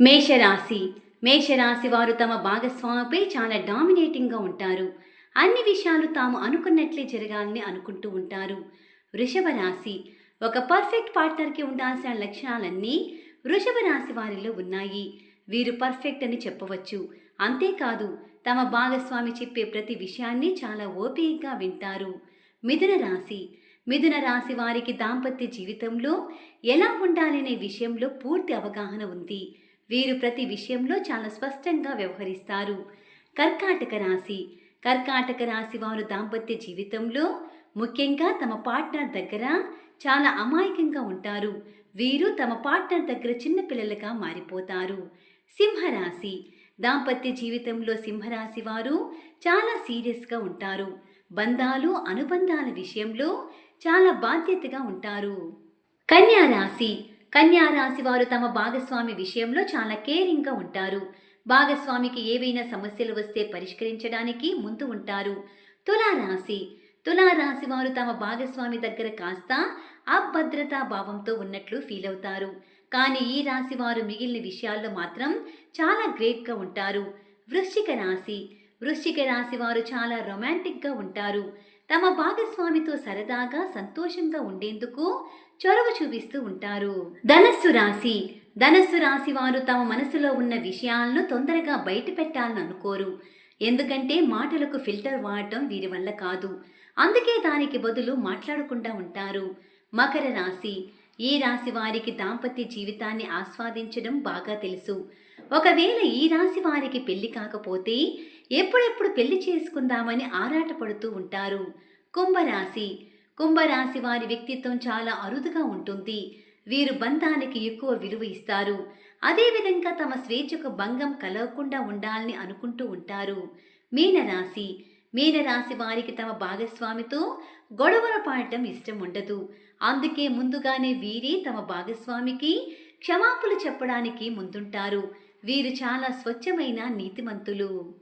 మేషరాశి. మేషరాశి వారు తమ భాగస్వామిపై చాలా డామినేటింగ్గా ఉంటారు. అన్ని విషయాలు తాము అనుకున్నట్లే జరగాలని అనుకుంటూ ఉంటారు. వృషభ రాశి. ఒక పర్ఫెక్ట్ పార్ట్నర్కి ఉండాల్సిన లక్షణాలన్నీ వృషభ రాశి వారిలో ఉన్నాయి. వీరు పర్ఫెక్ట్ అని చెప్పవచ్చు. అంతేకాదు తమ భాగస్వామి చెప్పే ప్రతి విషయాన్ని చాలా ఓపికగా వింటారు. మిథున రాశి. మిథున రాశి వారికి దాంపత్య జీవితంలో ఎలా ఉండాలనే విషయంలో పూర్తి అవగాహన ఉంది. వీరు ప్రతి విషయంలో చాలా స్పష్టంగా వ్యవహరిస్తారు. కర్కాటక రాశి. కర్కాటక రాశి వారు దాంపత్య జీవితంలో ముఖ్యంగా తమ పార్ట్నర్ దగ్గర చాలా అమాయకంగా ఉంటారు. వీరు తమ పార్ట్నర్ దగ్గర చిన్నపిల్లలుగా మారిపోతారు. సింహరాశి. దాంపత్య జీవితంలో సింహరాశి వారు చాలా సీరియస్గా ఉంటారు. బంధాలు అనుబంధాల విషయంలో చాలా బాధ్యతగా ఉంటారు. కన్యా రాశి. కన్యా రాశి వారు తమ భాగస్వామి విషయంలో చాలా కేరింగ్గా ఉంటారు. భాగస్వామికి ఏవైనా సమస్యలు వస్తే పరిష్కరించడానికి ముందు ఉంటారు. తులారాశి. తులారాశి వారు తమ భాగస్వామి దగ్గర కాస్త అభద్రతా భావంతో ఉన్నట్లు ఫీల్ అవుతారు. కానీ ఈ రాశి వారు మిగిలిన విషయాల్లో మాత్రం చాలా గ్రేట్గా ఉంటారు. వృశ్చిక రాశి. వృశ్చిక రాశి వారు చాలా రొమాంటిక్గా ఉంటారు. తమ భాగస్వామితో సరదాగా సంతోషంగా ఉండేందుకు చొరవ చూపిస్తూ ఉంటారు. ధనస్సు రాశి. ధనస్సు రాశి వారు తమ మనసులో ఉన్న విషయాలను తొందరగా బయట పెట్టాలని అనుకోరు. ఎందుకంటే మాటలకు ఫిల్టర్ వాడటం వీరి వల్ల కాదు. అందుకే దానికి బదులు మాట్లాడకుండా ఉంటారు. మకర రాశి. ఈ రాశి వారికి దాంపత్య జీవితాన్ని ఆస్వాదించడం బాగా తెలుసు. ఒకవేళ ఈ రాశి వారికి పెళ్ళి కాకపోతే ఎప్పుడెప్పుడు పెళ్ళి చేసుకుందామని ఆరాటపడుతూ ఉంటారు. కుంభరాశి. కుంభరాశి వారి వ్యక్తిత్వం చాలా అరుదుగా ఉంటుంది. వీరు బంధానికి ఎక్కువ విలువ ఇస్తారు. అదేవిధంగా తమ స్వేచ్ఛకు భంగం కలగకుండా ఉండాలని అనుకుంటూ ఉంటారు. మీనరాశి. మీనరాశి వారికి తమ భాగస్వామితో గొడవలు పాడటం ఇష్టం ఉండదు. అందుకే ముందుగానే వీరే తమ భాగస్వామికి క్షమాపణలు చెప్పడానికి ముందుంటారు. వీరు చాలా స్వచ్ఛమైన నీతిమంతులు.